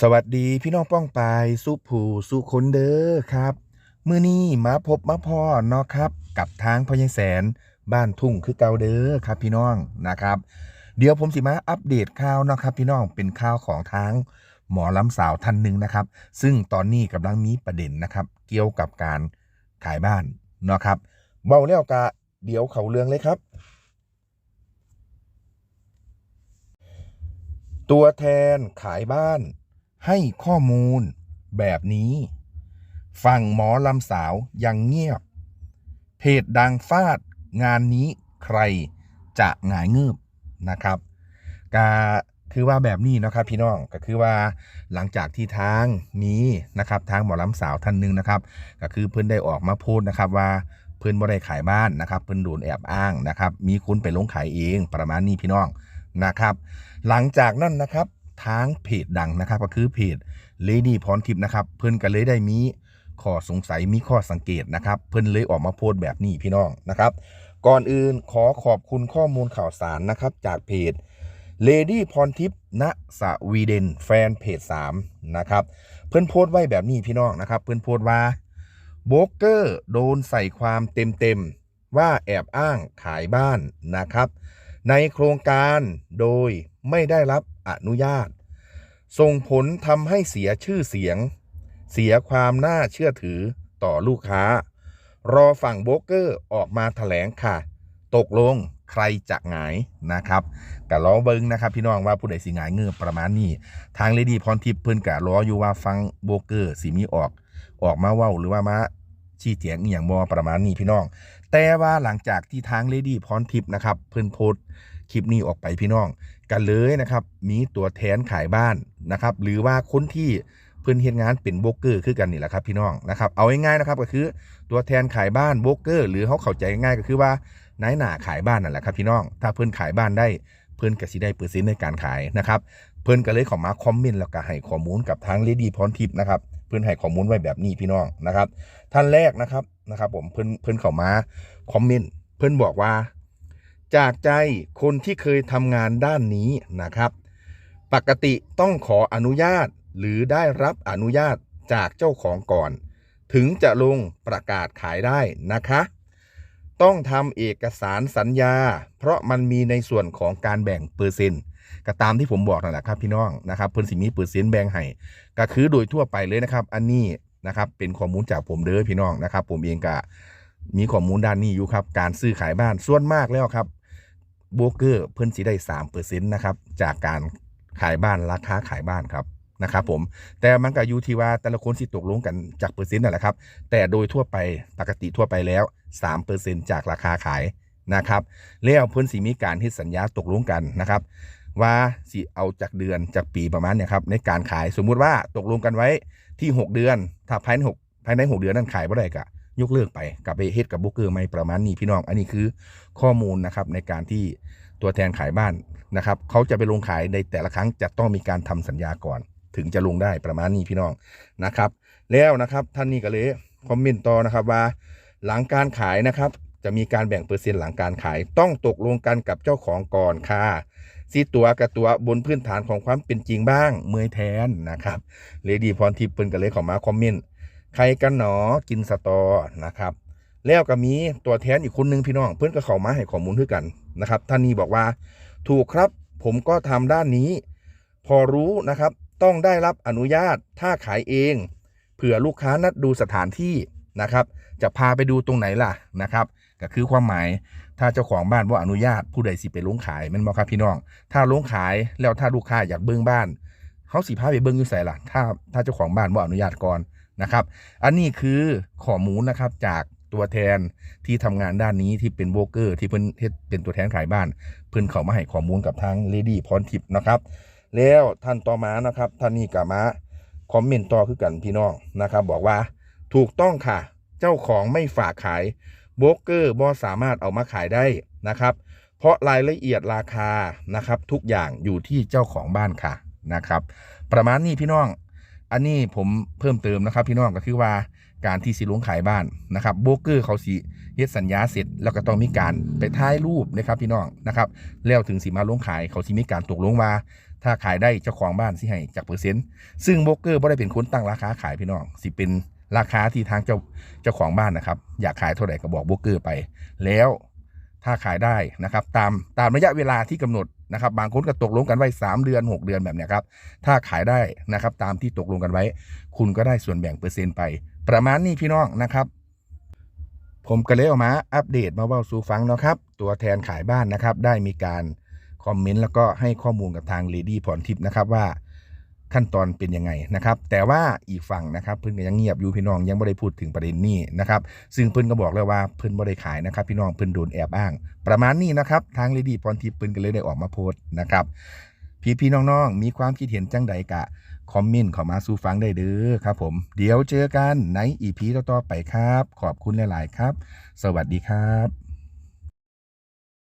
สวัสดีพี่น้องป้องปายสุผูสุคนเด้อครับ มื้อนี้มาพบมาพ่อเนาะครับ กับทางพญแสน บ้านทุ่งคือเก่าเด้อครับพี่น้องนะครับ เดี๋ยวผมสิมาอัปเดตข่าวเนาะครับ พี่น้องเป็นข่าวของทางหมอลำสาวท่านหนึ่งนะครับ ซึ่งตอนนี้กำลังมีประเด็นนะครับ เกี่ยวกับการขายบ้านเนาะครับเบาแล้วกะเดี๋ยวเขาเรื่องเลยครับตัวแทนขายบ้าน ให้ข้อมูลแบบนี้ ฝั่งหมอลำสาวยังเงียบ เพจดังฟาดงานนี้ใครจะหงายเงืบนะครับกาคือว่าแบบนี้นะครับพี่น้องก็คือว่าหลังจากที่ทางมีนะครับทางหมอลำสาวท่านหนึ่งนะครับ ก็คือเพื่อนได้ออกมาพูดนะครับว่าเพื่อนบ่ได้ขายบ้านนะครับ เพื่อนโดนแอบอ้างนะครับ มีคุณไปลงขายเองประมาณนี้พี่น้องนะครับ หลังจากนั้นนะครับ ทางเพจดังนะครับ ก็คือเพจ Lady พรทิพย์นะครับ เพื่อนก็เลยได้มีข้อสงสัยมีข้อสังเกตนะครับ เพื่อนเลยออกมาโพสต์แบบนี้พี่น้องนะครับ ก่อนอื่นขอขอบคุณข้อมูลข่าวสารนะครับ จากเพจ Lady พรทิพย์ณสวีเดนแฟนเพจ3นะครับ เพื่อนโพสต์ไว้แบบนี้พี่น้องนะครับ เพื่อนโพสต์ว่าโบรกเกอร์โดนใส่ความเต็มๆ ว่าแอบอ้างขายบ้านนะครับ ในโครงการโดยไม่ได้รับ อนุญาต ส่งผลทำให้เสียชื่อเสียง เสียความน่าเชื่อถือต่อลูกค้า รอฝั่งโบรกเกอร์ออกมาแถลงค่ะ ตกลงใครจะหงายนะครับกะล้อเบิงนะครับ พี่น้องว่าผู้ใดสิหงายเงือบประมาณนี้ ทางเลดี้พรทิพย์เพิ่อนกะล้ออยู่ว่าฟังโบรกเกอร์สิมีออก ออกมาเว้าหรือว่ามาชี้แจงอย่างบอประมาณนี้พี่น้อง แต่ว่าหลังจากที่ทางเลดี้พรทิพย์นะครับ เพิ่อนโพสคลิปนี้ออกไปพี่น้อง กันเลยนะครับ มีตัวแทนขายบ้านนะครับ หรือว่าคนที่เพิ่อนเฮ็ดงานเป็นโบรกเกอร์คือกันนี่แหละครับพี่น้องนะครับ เอาง่ายๆนะครับก็คือตัวแทนขายบ้านโบรกเกอร์ หรือเขาเข้าใจง่ายก็คือว่านายหน้าขายบ้านนั่นแหละครับพี่น้อง ถ้าเพิ่อนขายบ้านได้เพิ่อนก็สิได้เปอร์เซ็นต์ในการขายนะครับ เพิ่อนก็เลยขอมาคอมเมนต์แล้วก็ให้ข้อมูลกับทางเลดี้พรทิพย์นะครับ เพิ่อนให้ข้อมูลไว้แบบนี้พี่น้องนะครับ ท่านแรกนะครับนะครับ ผมเพิ่อนเพิ่อนเข้ามาคอมเมนต์เพิ่อนบอกว่า จากใจคนที่เคยทำงานด้านนี้นะครับ ปกติต้องขออนุญาตหรือได้รับอนุญาตจากเจ้าของก่อน ถึงจะลงประกาศขายได้นะคะ ต้องทำเอกสารสัญญา เพราะมันมีในส่วนของการแบ่งเปอร์เซ็นต์ก็ตามที่ผมบอกนั่นแหละครับพี่น้องนะครับเพิ่นสิมีเปอร์เซ็นต์แบ่งให้ก็คือโดยทั่วไปเลยนะครับ อันนี้นะครับเป็นข้อมูลจากผมเด้อพี่น้องนะครับ ผมเองก็มีข้อมูลด้านนี้อยู่ครับ การซื้อขายบ้านส่วนมากแล้วครับ โบรกเกอร์เพิ่นสิได้สามเปอร์เซ็นต์นะครับจากการขายบ้านราคาขายบ้านครับนะครับผมแต่มันก็อยู่ที่ว่าแต่ละคนสิตกลงกันจากเปอร์เซ็นต์นั่นแหละครับ แต่โดยทั่วไปปกติทั่วไปแล้ว3เปอร์เซ็นต์จากราคาขายนะครับแล้วเพิ่นสิมีการเฮ็ดสัญญาตกลงกันนะครับ ว่าสิเอาจากเดือนจากปีประมาณเนี่ยครับในการขายสมมุติว่าตกลงกันไว้ที่ 6 เดือน ถ้าภายใน6ภายใน 6 เดือนนั้นขายบ่ได้ก็ ยกเลิกไปกลับไปเฮ็ดกับโบรกเกอร์ไม่ประมาณนี้พี่น้อง อันนี้คือข้อมูลนะครับในการที่ตัวแทนขายบ้านนะครับเขาจะไปลงขายในแต่ละครั้งจะต้องมีการทำสัญญาก่อน ถึงจะลงได้ประมาณนี้พี่น้องนะครับ แล้วนะครับท่านนี้ก็เลยคอมเมนต์ต่อนะครับว่า หลังการขายนะครับ จะมีการแบ่งเปอร์เซ็นต์หลังการขาย ต้องตกลงกันกับเจ้าของก่อนค่ะซีตัวกับตัวบนพื้นฐานของความเป็นจริงบ้างเมยแทนนะครับเลดี้พรทิพย์เปิ้นก็เลยเขอมาคอมเมนต์ ใครกันหนอกินสตอนะครับ แล้วก็มีตัวแทนอีกคนนึงพี่น้อง เพื่อนก็เข้ามาให้ข้อมูลด้วยกันนะครับท่านนี้บอกว่า ถูกครับ ผมก็ทำด้านนี้ พอรู้นะครับ ต้องได้รับอนุญาตถ้าขายเองเผื่อลูกค้านัดดูสถานที่นะครับ จะพาไปดูตรงไหนล่ะนะครับก็คือความหมายถ้าเจ้าของบ้านว่าอนุญาตผู้ใดสิไปลงขายแมันบอกครับพี่น้อง ถ้าลงขายแล้วถ้าลูกค้าอยากเบิ้งบ้านเขาสิพาไปเบิ้งอยู่ใส่ล่ะถ้าถ้าเจ้าของบ้านว่าอนุญาตก่อน นะครับ อันนี้คือข้อมูลนะครับจากตัวแทนที่ทำงานด้านนี้ที่เป็นโบรกเกอร์ที่เพิ่นเฮ็ดเป็นตัวแทนขายบ้าน เพิ่นเขามาให้ข้อมูลกับทางเลดี้พรทิพย์นะครับ แล้วท่านต่อมานะครับท่านนี้ก็มาคอมเมนต์ต่อคือกันพี่น้องนะครับ บอกว่าถูกต้องค่ะ เจ้าของไม่ฝากขายโบรกเกอร์บ่สามารถเอามาขายได้นะครับ เพราะรายละเอียดราคานะครับ ทุกอย่างอยู่ที่เจ้าของบ้านค่ะนะครับ ประมาณนี้พี่น้อง อันนี้ผมเพิ่มเติมนะครับพี่น้องก็คือว่าการที่สิลงขายบ้านนะครับโบรกเกอร์เขาสิเฮ็ดสัญญาเสร็จ แล้วก็ต้องมีการไปถ่ายรูปนะครับพี่น้องนะครับแล้วถึงสิมาลงขายเขาสิมีการตกลงว่า ถ้าขายได้เจ้าของบ้านสิให้จากเปอร์เซ็นต์ซึ่งโบรกเกอร์ไม่ได้เป็นคนตั้งราคาขายพี่น้องสิเป็นราคาที่ทางเจ้าเจ้าของบ้านนะครับ อยากขายเท่าไหร่ก็บอกโบรกเกอร์ไป แล้วถ้าขายได้นะครับ ตามตามระยะเวลาที่กำหนด นะครับบางคนก็ตกลงกันไว้ 3 เดือน 6 เดือนแบบเนี้ยครับ ถ้าขายได้นะครับตามที่ตกลงกันไว้ คุณก็ได้ส่วนแบ่งเปอร์เซ็นต์ไป ประมาณนี้พี่น้องนะครับ ผมก็เลยออกมาอัปเดตมาเว่าสู่ฟังเนาะครับ ตัวแทนขายบ้านนะครับ ได้มีการคอมเมนต์แล้วก็ให้ข้อมูลกับทางเลดี้พรทิพย์นะครับว่า ขั้นตอนเป็นยังไงนะครับ แต่ว่าอีกฝั่งนะครับเพิ่นก็ยังเงียบอยู่พี่น้องยังไม่ได้พูดถึงประเด็นนี้นะครับ ซึ่งเพิ่นก็บอกเลยว่าเพิ่นบ่ได้ขายนะครับ พี่น้องเพิ่นโดนแอบอ้าง ประมาณนี้นะครับ ทางเลดี้พรทิพย์เพิ่นก็เลยได้ออกมาโพสต์นะครับ พี่พี่น้องๆ มีความคิดเห็นจังใดกะคอมเมนต์เข้ามาสู่ฟังได้เด้อครับผม เดี๋ยวเจอกันในอีพีต่อๆไปครับ ขอบคุณหลาย ๆ ครับ สวัสดีครับ